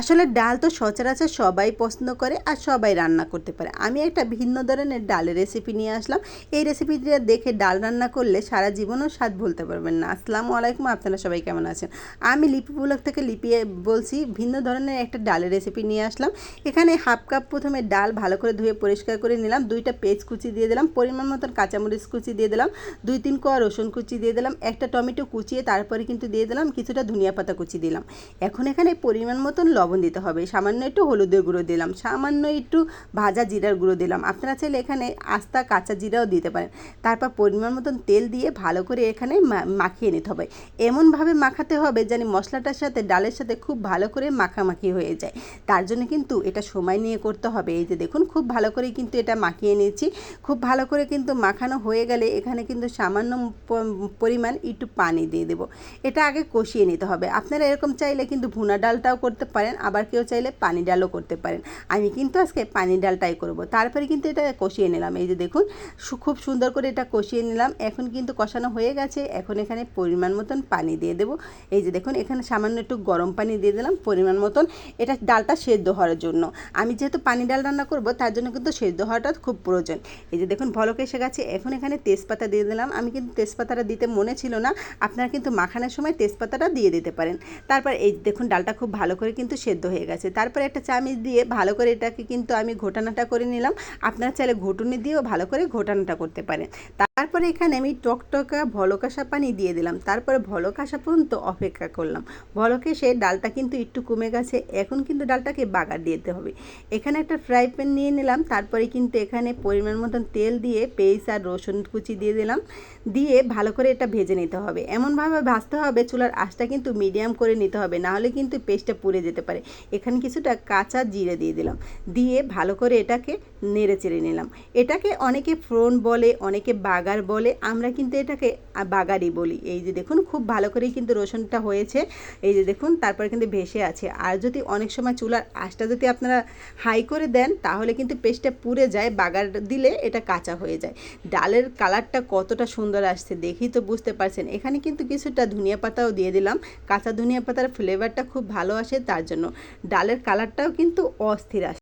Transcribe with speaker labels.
Speaker 1: আসলে ডাল তো সচরাচর সবাই পছন্দ করে আর সবাই রান্না করতে পারে। আমি একটা ভিন্ন ধরনের ডালের রেসিপি নিয়ে আসলাম। এই রেসিপিটা দেখে ডাল রান্না করলে সারা জীবনও স্বাদ ভুলতে পারবেন না। আসসালামু আলাইকুম, আপনারা সবাই কেমন আছেন? আমি লিপি ব্লগ থেকে লিপি বলছি, ভিন্ন ধরনের একটা ডালের রেসিপি নিয়ে আসলাম। এখানে হাফ কাপ প্রথমে ডাল ভালো করে ধুয়ে পরিষ্কার করে নিলাম। দুইটা পেঁয়াজ কুচি দিয়ে দিলাম, পরিমাণ মতন কাঁচামরিচ কুচি দিয়ে দিলাম, দুই তিন কোয়া রসুন কুচি দিয়ে দিলাম, একটা টমেটো কুচিয়ে তারপরে কিন্তু দিয়ে দিলাম, কিছুটা ধনিয়া পাতা কুচি দিলাম। এখন এখানে পরিমাণ মতন লবণ দিতে হবে। সামান্য একটু হলুদের গুঁড়ো দিলাম। সামান্য একটু ভাজা জিরার গুঁড়ো দিলাম। আপনারা চাইলে এখানে আস্তা কাঁচা জিরাও দিতে পারেন। তারপর পরিমাণ মতন তেল দিয়ে ভালো করে এখানে মাখিয়ে নিতে হবে। এমনভাবে মাখাতে হবে যেন মশলাটার সাথে, ডালের সাথে খুব ভালো করে মাখামাখি হয়ে যায়। তার জন্য কিন্তু এটা সময় নিয়ে করতে হবে। এই যে দেখুন, খুব ভালো করে কিন্তু এটা মাখিয়ে নিয়েছি। খুব ভালো করে কিন্তু মাখানো হয়ে গেলে এখানে কিন্তু সামান্য পরিমাণ একটু পানি দিয়ে দেবো। এটা আগে কষিয়ে নিতে হবে। আপনারা এরকম চাইলে কিন্তু ভুনা ডালটাও করতে পারেন। আবার কেউ চাইলে পানি ডালও করতে পারেন। আমি কিন্তু আজকে পানি ডালটাই করব। তারপরে কিন্তু এটা কষিয়ে নিলাম। এই যে দেখুন খুব সুন্দর করে এটা কষিয়ে নিলাম। এখন কিন্তু কষানো হয়ে গেছে। এখন এখানে পরিমাণ মতন পানি দিয়ে দেবো। এই যে দেখুন, এখানে সামান্য একটু গরম পানি দিয়ে দিলাম পরিমাণ মতন। এটা ডালটা সেদ্ধ হওয়ার জন্য। আমি যেহেতু পানি ডাল রান্না করব, তার জন্য কিন্তু সেদ্ধ হওয়াটা খুব প্রয়োজন। এই যে দেখুন, ভলক এসে গেছে। এখন এখানে তেজপাতা দিয়ে দিলাম। আমি কিন্তু তেজপাতাটা দিতে মনে ছিল না। আপনারা কিন্তু মাখানোর সময় তেজপাতাটা দিয়ে দিতে পারেন। তারপর এই দেখুন, ডালটা খুব ভালো করে কিন্তু সেদ্ধ হয়ে গেছে। তারপরে একটা চামিচ দিয়ে ভালো করে এটাকে কিন্তু আমি ঘোটানাটা করে নিলাম। আপনারা চাইলে ঘুটুনি দিয়েও ভালো করে ঘোটানাটা করতে পারেন। তারপরে এখানে আমি টকটকা ভলক আসা পানি দিয়ে দিলাম। তারপরে ভলক আসা পর্যন্ত অপেক্ষা করলাম। ভলকে সে ডালটা কিন্তু একটু কমে গেছে। এখন কিন্তু ডালটাকে বাগার দিতে হবে। এখানে একটা ফ্রাই প্যান নিয়ে নিলাম। তারপরে কিন্তু এখানে পরিমাণ মতন তেল দিয়ে পেঁয়াজ আর রসুন কুচি দিয়ে দিলাম। দিয়ে ভালো করে এটা ভেজে নিতে হবে। এমনভাবে ভাজতে হবে, চুলার আঁচটা কিন্তু মিডিয়াম করে নিতে হবে। নাহলে কিন্তু পেস্টটা পুড়ে যেতে পারে। এখানে কিছুটা কাঁচা জিরে দিয়ে দিলাম। দিয়ে ভালো করে এটাকে নেড়ে চেড়ে নিলাম। এটাকে অনেকে ফ্রন বলে, অনেকে বাগার বলে। আমরা কিন্তু এটাকে বাগারই বলি। এই যে দেখুন, খুব ভালো করেই কিন্তু রসুনটা হয়েছে। এই যে দেখুন, তারপরে কিন্তু ভেসে আছে। আর যদি অনেক সময় চুলার আঁচটা যদি আপনারা হাই করে দেন, তাহলে কিন্তু পেস্টটা পুড়ে যায়। বাগার দিলে এটা কাঁচা হয়ে যায়। ডালের কালারটা কতটা সুন্দর আসছে দেখেই তো বুঝতে পারছেন। এখানে কিন্তু কিছুটা ধনিয়া পাতাও দিয়ে দিলাম। কাঁচা ধনিয়া পাতার ফ্লেভারটা খুব ভালো আসে, তার জন্য। ডালের কালারটাও কিন্তু অস্থির আসে